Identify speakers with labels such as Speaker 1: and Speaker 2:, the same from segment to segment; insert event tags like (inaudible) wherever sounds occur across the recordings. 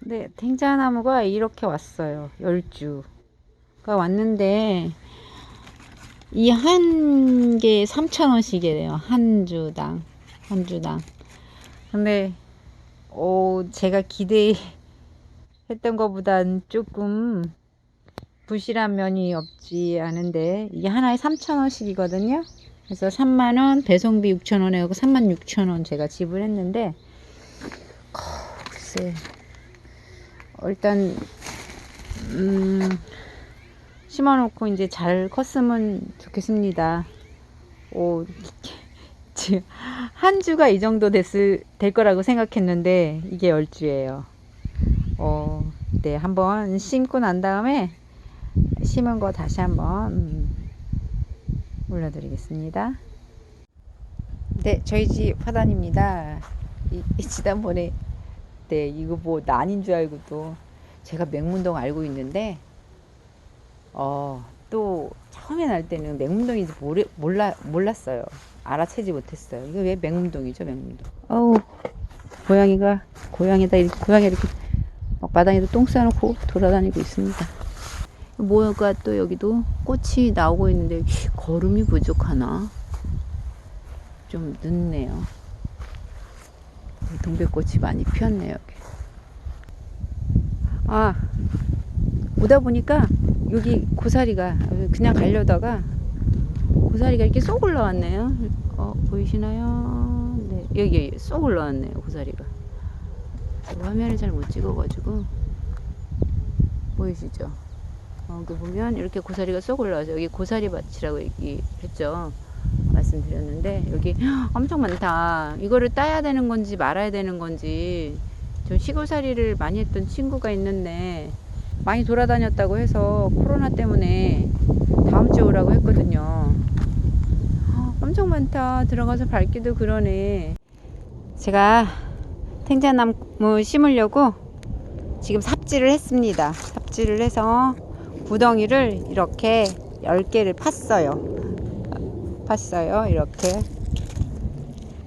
Speaker 1: 네, 탱자나무가 이렇게 왔어요. 열주가 왔는데 이 한 개에 3,000원씩이래요. 한 주당. 한 주당. 근데 어, 제가 기대했던 것보단 조금 부실한 면이 없지 않은데 이게 하나에 3,000원씩이거든요. 그래서 3만 원, 배송비 6,000원에 하고 3만 6,000원 제가 지불했는데 어, 글쎄 어, 일단 음, 심어놓고 이제 잘 컸으면 좋겠습니다. 오, (laughs) 한 주가 이 정도 됐을 될 거라고 생각했는데 이게 열주예요. 어, 네, 한번 심고 난 다음에 심은 거 다시 한번 음, 올려드리겠습니다. 네, 저희 집 화단입니다. 이, 이 지난번에 네, 이거 뭐 난인 줄 알고 또 제가 맹문동 알고 있는데 어, 또 처음에 날 때는 맹문동인지 모르, 몰라, 몰랐어요. 알아채지 못했어요. 이거 왜 맹문동이죠, 맹문동? 어우, 고양이가, 고양이다, 이렇게, 고양이 이렇게 막 마당에도 똥 싸놓고 돌아다니고 있습니다. 뭐가 또 여기도 꽃이 나오고 있는데 걸음이 부족하나? 좀 늦네요. 동백꽃이 많이 피었네요, 여기. 아, 오다 보니까 여기 고사리가 그냥 가려다가 고사리가 이렇게 쏙 올라왔네요. 어, 보이시나요? 네, 여기, 여기 쏙 올라왔네요, 고사리가. 화면을 잘 못 찍어가지고 보이시죠? 어, 그 보면 이렇게 고사리가 쏙 올라와서 여기 고사리 밭이라고 얘기했죠. 말씀드렸는데 여기 (gasps) 엄청 많다. 이거를 따야 되는 건지 말아야 되는 건지 저 시골살이를 많이 했던 친구가 있는데 많이 돌아다녔다고 해서 코로나 때문에 다음 주에 오라고 했거든요. 아, (gasps) 엄청 많다. 들어가서 밟기도 그러네. 제가 탱자나무 심으려고 지금 삽질을 했습니다. 삽질을 해서 구덩이를 이렇게 10개를 팠어요. 팠어요. 이렇게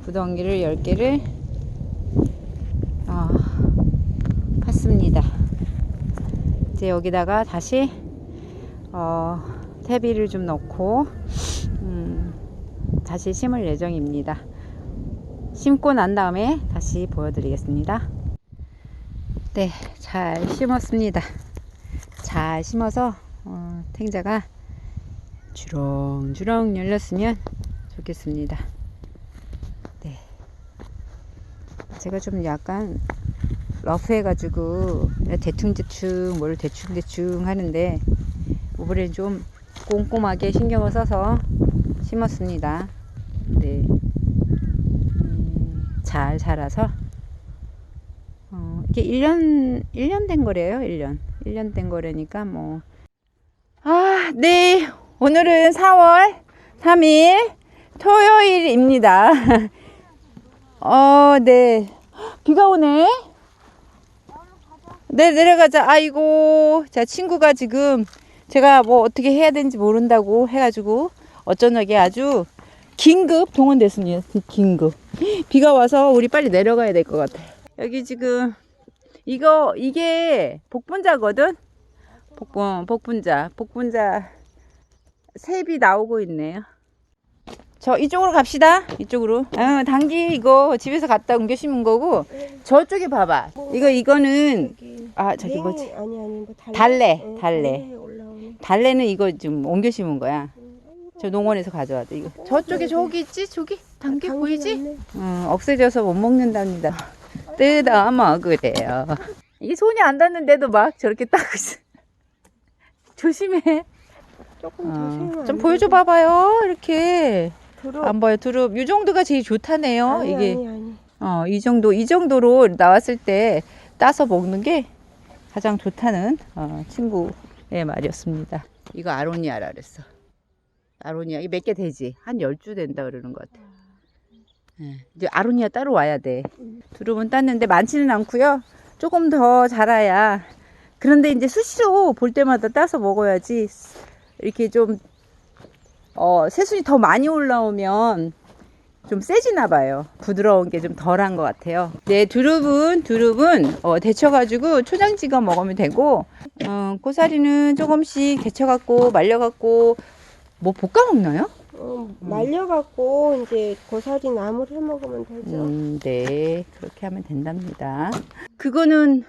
Speaker 1: 구덩이를 10개를 어, 팠습니다. 이제 여기다가 다시 어, 퇴비를 좀 넣고 음, 다시 심을 예정입니다. 심고 난 다음에 다시 보여드리겠습니다. 네, 잘 심었습니다. 잘 심어서 어, 탱자가 주렁주렁 열렸으면 좋겠습니다. 네. 제가 좀 약간 러프해가지고 대충대충 뭘 대충대충 하는데 이번엔 좀 꼼꼼하게 신경을 써서 심었습니다. 네. 음, 잘 자라서 어, 이게 1년 1년 된 거래요. 1년. 1년 된 거래니까 뭐 아, 네. 오늘은 4월 3일 토요일입니다. (laughs) 어, 네. 비가 오네. 네, 내려가자. 아이고. 자, 친구가 지금 제가 뭐 어떻게 해야 되는지 모른다고 해가지고 어쩌냐게 아주 긴급 동원됐습니다. 긴급. 비가 와서 우리 빨리 내려가야 될 것 같아요. 여기 지금 이거 이게 복분자거든. 복분 복분자 복분자 셉이 나오고 있네요. 저 이쪽으로 갑시다. 이쪽으로. 어, 당기 이거 집에서 갖다 옮겨 심은 거고 저쪽에 봐봐. 이거 이거는 아 저기
Speaker 2: 냉-
Speaker 1: 뭐지?
Speaker 2: 아니 아니 뭐
Speaker 1: 달래,
Speaker 2: 응,
Speaker 1: 달래. 달래는 이거 좀 옮겨 심은 거야. 저 농원에서 가져왔대 이거. 저쪽에 저기 있지? 저기 당기 보이지? 어, 없애져서 못 먹는답니다. 뜯어 먹으래요. 이게 손이 안 닿는데도 막 저렇게 (laughs) 따고 있어. 조심해.
Speaker 2: 조금 더
Speaker 1: 어,
Speaker 2: 세우면 좀안
Speaker 1: 보여줘? 봐봐요. 이렇게.
Speaker 2: 두릅.
Speaker 1: 안 보여. 두릅. 이 정도가 제일 좋다네요.
Speaker 2: 아니,
Speaker 1: 이게.
Speaker 2: 아니 아니.
Speaker 1: 어, 이 정도, 이 정도로 나왔을 때 따서 먹는 게 가장 좋다는 어, 친구의 말이었습니다. 이거 아로니아라 그랬어. 아로니아. 이게 몇개 되지? 한 열 주 된다 그러는 것 같아. 예, 이제 아로니아 따로 와야 돼. 두릅은 땄는데 많지는 않고요. 조금 더 자라야. 그런데 이제 수시로 볼 때마다 따서 먹어야지. 이렇게 좀, 어, 새순이 더 많이 올라오면 좀 세지나 봐요. 부드러운 게 좀 덜한 것 같아요. 네, 두릅은 두릅은 어, 데쳐가지고 초장 찍어 먹으면 되고 어, 고사리는 조금씩 데쳐갖고 말려갖고 뭐 볶아 먹나요?
Speaker 2: 어, 말려갖고 이제 고사리 나물 해 먹으면 되죠.
Speaker 1: 음, 네, 그렇게 하면 된답니다. 그거는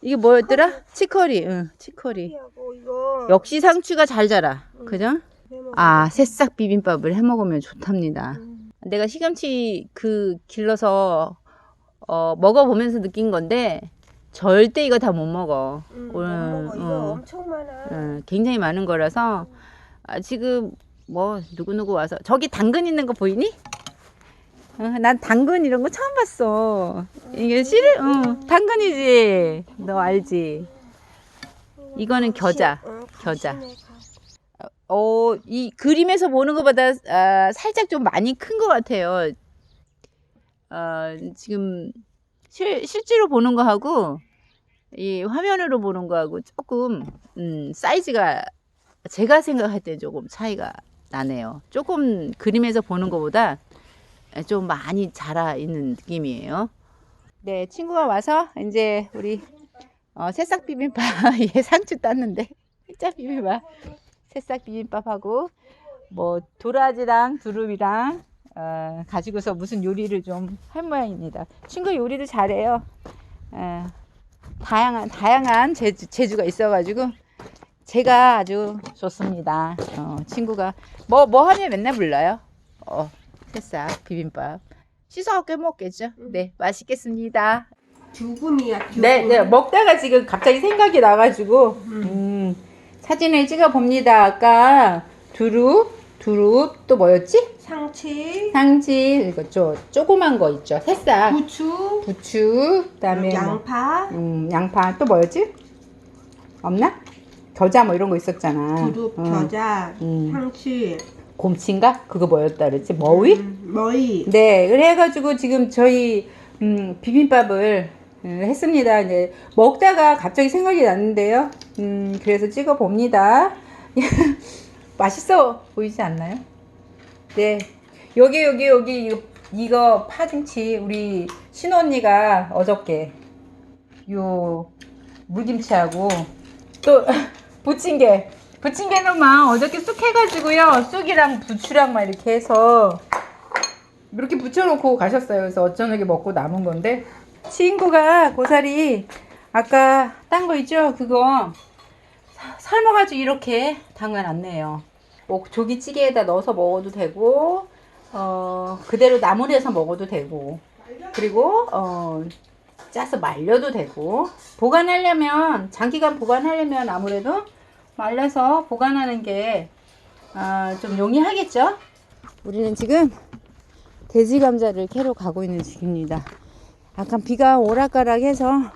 Speaker 1: 이게 뭐였더라? 치커리, 응, 치커리.
Speaker 2: 하고 이거
Speaker 1: 역시 상추가 잘 자라, 그죠?
Speaker 2: 해 먹으면
Speaker 1: 아, 새싹 비빔밥을 해 먹으면 좋답니다.
Speaker 2: 음.
Speaker 1: 내가 시금치 그 길러서 어, 먹어보면서 느낀 건데 절대 이거 다 못 먹어.
Speaker 2: 음,
Speaker 1: 오늘,
Speaker 2: 못 먹어. 이거
Speaker 1: 어.
Speaker 2: 엄청 많아.
Speaker 1: 어, 굉장히 많은 거라서 아, 지금 뭐 누구 누구 와서 저기 당근 있는 거 보이니? 어, 난 당근 이런 거 처음 봤어. 이게 씨를, 어, 당근이지. 너 알지? 이거는 겨자.
Speaker 2: 어,
Speaker 1: 겨자. 어, 이 그림에서 보는 것보다 아, 살짝 좀 많이 큰 것 같아요. 어, 지금 실, 실제로 보는 거하고 이 화면으로 보는 거하고 조금 음, 사이즈가 제가 생각할 때 조금 차이가 나네요. 조금 그림에서 보는 것보다 좀 많이 자라 있는 느낌이에요. 네, 친구가 와서 이제 우리 어, 새싹 비빔밥 얘 (laughs) 상추 땄는데 새싹 비빔밥 새싹 비빔밥하고 뭐 도라지랑 두릅이랑 어, 가지고서 무슨 요리를 좀 할 모양입니다. 친구 요리를 잘해요. 어, 다양한 다양한 재주, 재주가 있어 가지고 제가 아주 좋습니다. 어, 친구가 뭐뭐 하면 맨날 불러요. 어, 새싹 비빔밥 씻어갖고 해 먹겠죠. 네, 맛있겠습니다.
Speaker 2: 두금이야. 두금.
Speaker 1: 네, 네, 먹다가 지금 갑자기 생각이 나가지고, 음, 사진을 찍어 봅니다. 아까 두릅, 두릅, 또 뭐였지?
Speaker 2: 상치,
Speaker 1: 상지, 이거 저 조그만 거 있죠. 새싹,
Speaker 2: 부추,
Speaker 1: 부추, 그다음에 뭐,
Speaker 2: 양파,
Speaker 1: 음, 양파, 또 뭐였지? 없나? 겨자 뭐 이런 거 있었잖아.
Speaker 2: 두릅,
Speaker 1: 음,
Speaker 2: 겨자,
Speaker 1: 음.
Speaker 2: 상치,
Speaker 1: 곰치인가? 그거 뭐였다 그랬지? 머위?
Speaker 2: 음, 머위.
Speaker 1: 네, 그래가지고 지금 저희 음, 비빔밥을 음, 했습니다. 이제 먹다가 갑자기 생각이 났는데요. 음, 그래서 찍어 봅니다. (laughs) 맛있어 보이지 않나요? 네, 여기 여기 여기 이거, 이거 파김치 우리 신언니가 어저께 요 물김치하고 또 (laughs) 부침개 부침개는 막 어저께 쑥 해가지고요 쑥이랑 부추랑 막 이렇게 해서 이렇게 붙여놓고 가셨어요. 그래서 어쩌게 먹고 남은 건데 친구가 고사리 아까 딴 거 있죠? 그거 사- 삶아가지고 이렇게 담가놨네요. 뭐 조기찌개에다 넣어서 먹어도 되고 어 그대로 나물해서 먹어도 되고 그리고 어 짜서 말려도 되고 보관하려면 장기간 보관하려면 아무래도 말려서 보관하는 게 아, 좀 용이하겠죠? 우리는 지금 돼지 감자를 캐러 가고 있는 중입니다. 약간 비가 오락가락해서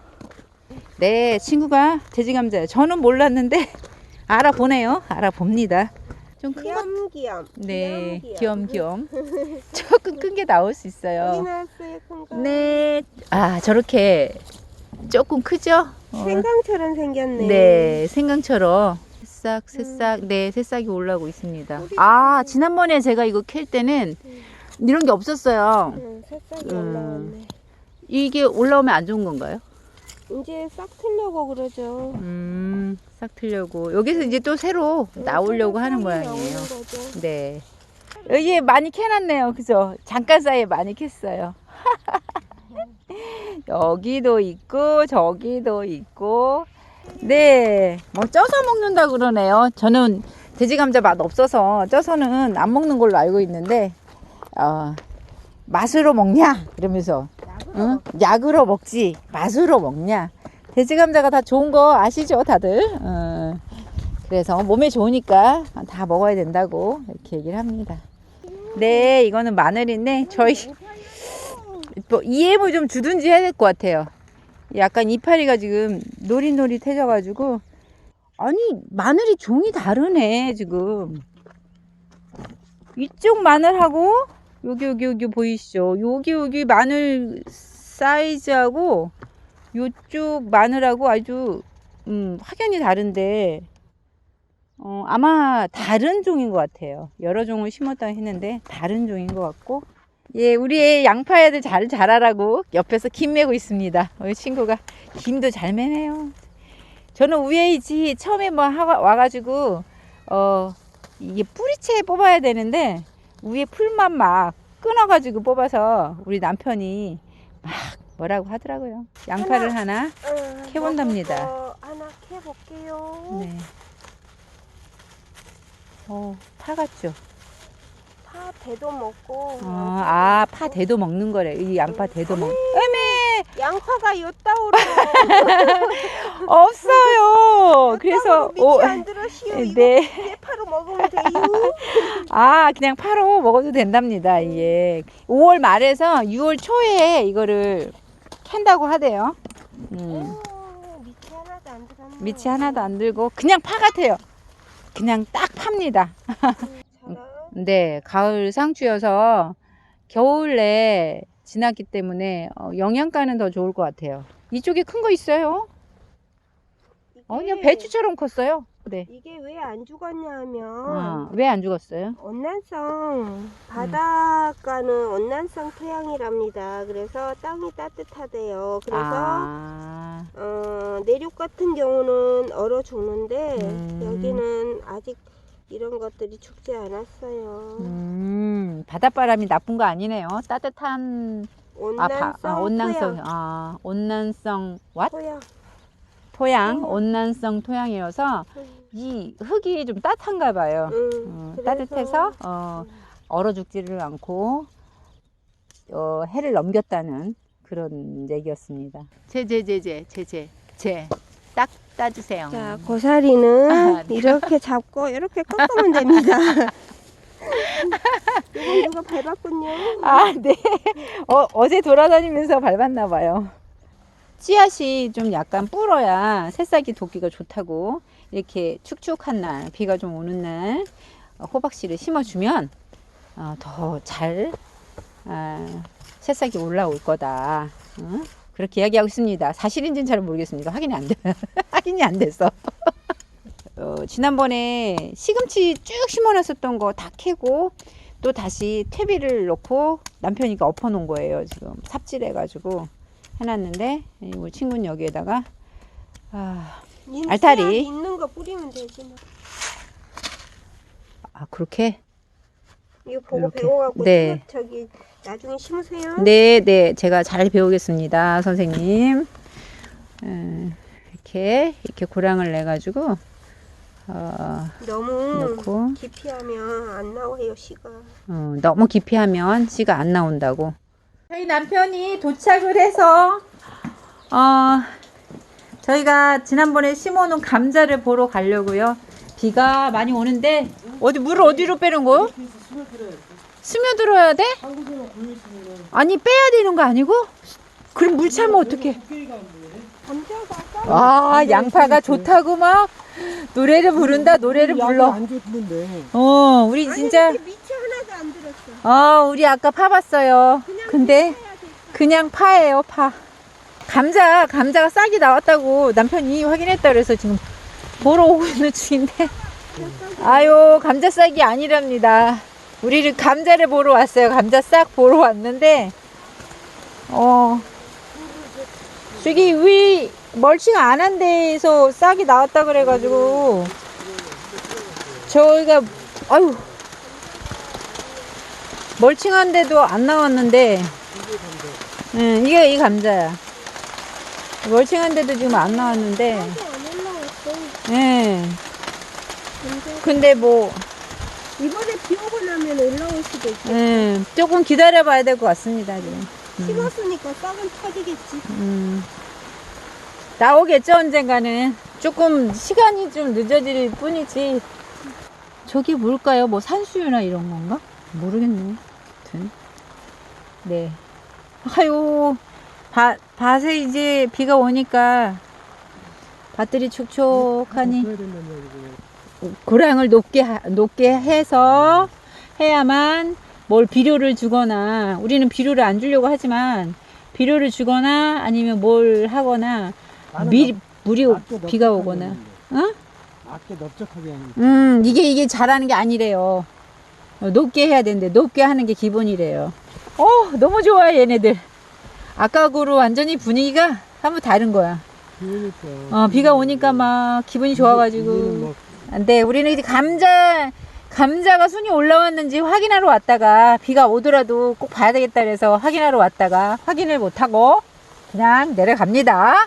Speaker 1: 네 친구가 돼지 감자예요. 저는 몰랐는데 (laughs) 알아보네요. 알아봅니다. 좀 큰 것.
Speaker 2: 귀염귀염.
Speaker 1: 네, 귀염귀염. (laughs) 조금 큰 게 나올 수 있어요.
Speaker 2: 나왔어요, 큰 거.
Speaker 1: 네, 아 저렇게 조금 크죠? 어,
Speaker 2: 생강처럼 생겼네.
Speaker 1: 네, 생강처럼 새싹, 새싹, 네, 새싹이 올라오고 있습니다. 아, 지난번에 제가 이거 캘 때는 이런 게 없었어요.
Speaker 2: 응, 새싹이
Speaker 1: 음.
Speaker 2: 올라왔네.
Speaker 1: 이게 올라오면 안 좋은 건가요?
Speaker 2: 이제 싹 틀려고 그러죠.
Speaker 1: 음, 싹 틀려고. 여기서 이제 또 새로 나오려고 하는 모양이에요. 네. 여기 많이 캐놨네요. 그죠? 잠깐 사이에 많이 캤어요. (laughs) 여기도 있고, 저기도 있고. 네. 뭐 쪄서 먹는다 그러네요. 저는 돼지 감자 맛 없어서 쪄서는 안 먹는 걸로 알고 있는데, 어, 맛으로 먹냐? 이러면서. 응? 약으로 먹지. 맛으로 먹냐? 돼지 감자가 다 좋은 거 아시죠, 다들? 어. 그래서 몸에 좋으니까 다 먹어야 된다고 이렇게 얘기를 합니다. 네, 이거는 마늘인데 저희 뭐 이해물 좀 주든지 해야 될 것 같아요. 약간 이파리가 지금 노릿노릿해져 가지고 아니 마늘이 종이 다르네 지금. 이쪽 마늘하고 여기 여기 여기 보이시죠? 여기 여기 마늘 사이즈하고 요쪽 마늘하고 아주 음, 확연히 다른데 어, 아마 다른 종인 것 같아요. 여러 종을 심었다 했는데 다른 종인 것 같고 예, 우리 애 양파 애들 잘 자라라고 옆에서 김 매고 있습니다. 우리 친구가 김도 잘 매네요. 저는 위에이지 처음에 뭐 와가지고 어 이게 뿌리채 뽑아야 되는데 위에 풀만 막 끊어가지고 뽑아서 우리 남편이 막 뭐라고 하더라고요. 양파를 하나.
Speaker 2: 어,
Speaker 1: 캐본답니다.
Speaker 2: 하나 캐볼게요.
Speaker 1: 네. 어, 파 같죠?
Speaker 2: 파 대도 먹고.
Speaker 1: 어, 아, 파 대도 먹는 거래. 이 양파 대도 먹. 애매
Speaker 2: 양파가 요따오로. (laughs)
Speaker 1: 없어요. 그래서 오,
Speaker 2: 안 들어시오. 이거
Speaker 1: 네.
Speaker 2: 그냥 파로 먹으면 돼요. (laughs)
Speaker 1: 아, 그냥 파로 먹어도 된답니다. 이게 5월 말에서 6월 초에 이거를 캔다고 하대요. 음,
Speaker 2: 오, 밑이 하나도 안 들었네.
Speaker 1: 밑이 하나도 안 들고 그냥 파 같아요. 그냥 딱 팝니다.
Speaker 2: 음.
Speaker 1: 네, 가을 상추여서 겨울에 지났기 때문에 어, 영양가는 더 좋을 것 같아요. 이쪽에 큰 거 있어요.
Speaker 2: 이게-
Speaker 1: 배추처럼 컸어요. 네.
Speaker 2: 이게 왜 안 죽었냐 하면
Speaker 1: 어, 왜안 죽었어요?
Speaker 2: 온난성 바닷가는 온난성 토양이랍니다. 그래서 땅이 따뜻하대요. 그래서
Speaker 1: 아,
Speaker 2: 어, 내륙 같은 경우는 얼어 죽는데
Speaker 1: 음.
Speaker 2: 여기는 아직 이런 것들이 죽지 않았어요.
Speaker 1: 음, 바닷바람이 나쁜 거 아니네요. 따뜻한 아,
Speaker 2: 온난성
Speaker 1: 바, 아 온난성
Speaker 2: 토양.
Speaker 1: 아, 온난성 왓?
Speaker 2: 토양.
Speaker 1: 토양,
Speaker 2: 토양.
Speaker 1: 온난성 토양이어서 이 흙이 좀 따뜻한가 봐요.
Speaker 2: 음,
Speaker 1: 어, 따뜻해서 어, 얼어 죽지를 않고 어, 해를 넘겼다는 그런 얘기였습니다. 제제제제 제제 제 딱 따주세요.
Speaker 2: 자, 고사리는 (laughs)
Speaker 1: 아, 네.
Speaker 2: 이렇게 잡고 이렇게 꺾으면 됩니다. (laughs) 이건 누가 밟았군요.
Speaker 1: 아, 네. 어, 어제 돌아다니면서 밟았나 봐요. 씨앗이 좀 약간 불어야 새싹이 돋기가 좋다고 이렇게 축축한 날, 비가 좀 오는 날 어, 호박씨를 심어주면 어, 더잘 아, 새싹이 올라올 거다. 어? 그렇게 이야기하고 있습니다. 사실인지는 잘 모르겠습니다. 확인이 안 돼. (laughs) 확인이 안 돼서. 어, 지난번에 시금치 쭉 심어놨었던 거 다 캐고 또 다시 퇴비를 넣고 남편이가 엎어놓은 거예요. 지금 삽질해가지고 해놨는데 이 우리 친구는 여기에다가 아,
Speaker 2: 님
Speaker 1: 알타리.
Speaker 2: 있는 거 뿌리면 되지 뭐.
Speaker 1: 아 그렇게
Speaker 2: 이거 보고
Speaker 1: 이렇게.
Speaker 2: 배워갖고
Speaker 1: 네.
Speaker 2: 또 저기 나중에 심으세요.
Speaker 1: 네, 네, 제가 잘 배우겠습니다, 선생님. 음, 이렇게 이렇게 고랑을 내 가지고 어,
Speaker 2: 너무
Speaker 1: 넣고
Speaker 2: 깊이 하면 안 나와요 씨가.
Speaker 1: 어, 너무 깊이 하면 씨가 안 나온다고. 저희 남편이 도착을 해서 어, 저희가 지난번에 심어놓은 감자를 보러 가려고요. 비가 많이 오는데 어디 물을 어디로 빼는 거요? 스며들어야 돼? 아니 빼야 되는 거 아니고? 그럼 물 차면 어떡해? 아 양파가 좋다고 막 노래를 부른다 노래를 불러. 어 우리 진짜.
Speaker 2: 어,
Speaker 1: 우리 아까 파봤어요. 근데. 그냥 파예요, 파. 감자, 감자가 싹이 나왔다고 남편이 확인했다 그래서 지금 보러 오고 있는 중인데. 아유, 감자 싹이 아니랍니다. 우리를 감자를 보러 왔어요. 감자 싹 보러 왔는데, 어, 저기 위 멀칭 안 한 데에서 싹이 나왔다 그래가지고, 저희가, 아유, 멀칭한데도 안 나왔는데, 응, 이게 이 감자야. 멀칭한데도 지금 안 나왔는데. 예. 근데 뭐,
Speaker 2: 이번에 비 오고 나면 올라올 수도 있고.
Speaker 1: 예, 조금 기다려 봐야 될 것 같습니다, 지금.
Speaker 2: 심었으니까 싹은 터지겠지.
Speaker 1: 음. 나오겠죠, 언젠가는. 조금 시간이 좀 늦어질 뿐이지. 저기 뭘까요? 뭐 산수유나 이런 건가? 모르겠네. 아무튼. 네. 아유, 밭, 밭에 이제 비가 오니까 밭들이 촉촉하니
Speaker 3: 해야 된다는 얘기고.
Speaker 1: 고랑을 높게, 하- 높게 해서 해야만 뭘 비료를 주거나 우리는 비료를 안 주려고 하지만 비료를 주거나 아니면 뭘 하거나 미, 물이 비가 오거나 어?
Speaker 3: 낮게 넓적하게 하는 거.
Speaker 1: 음 이게 이게 잘하는 게 아니래요 어, 높게 해야 되는데 높게 하는 게 기본이래요 어, 너무 좋아, 얘네들. 아까하고로 완전히 분위기가 한번 다른 거야.
Speaker 3: 그러니까.
Speaker 1: 어, 비가 오니까 막 기분이 좋아가지고. 돼. 우리는 이제 감자, 감자가 순이 올라왔는지 확인하러 왔다가 비가 오더라도 꼭 봐야 되겠다 그래서 확인하러 왔다가 확인을 못하고 그냥 내려갑니다.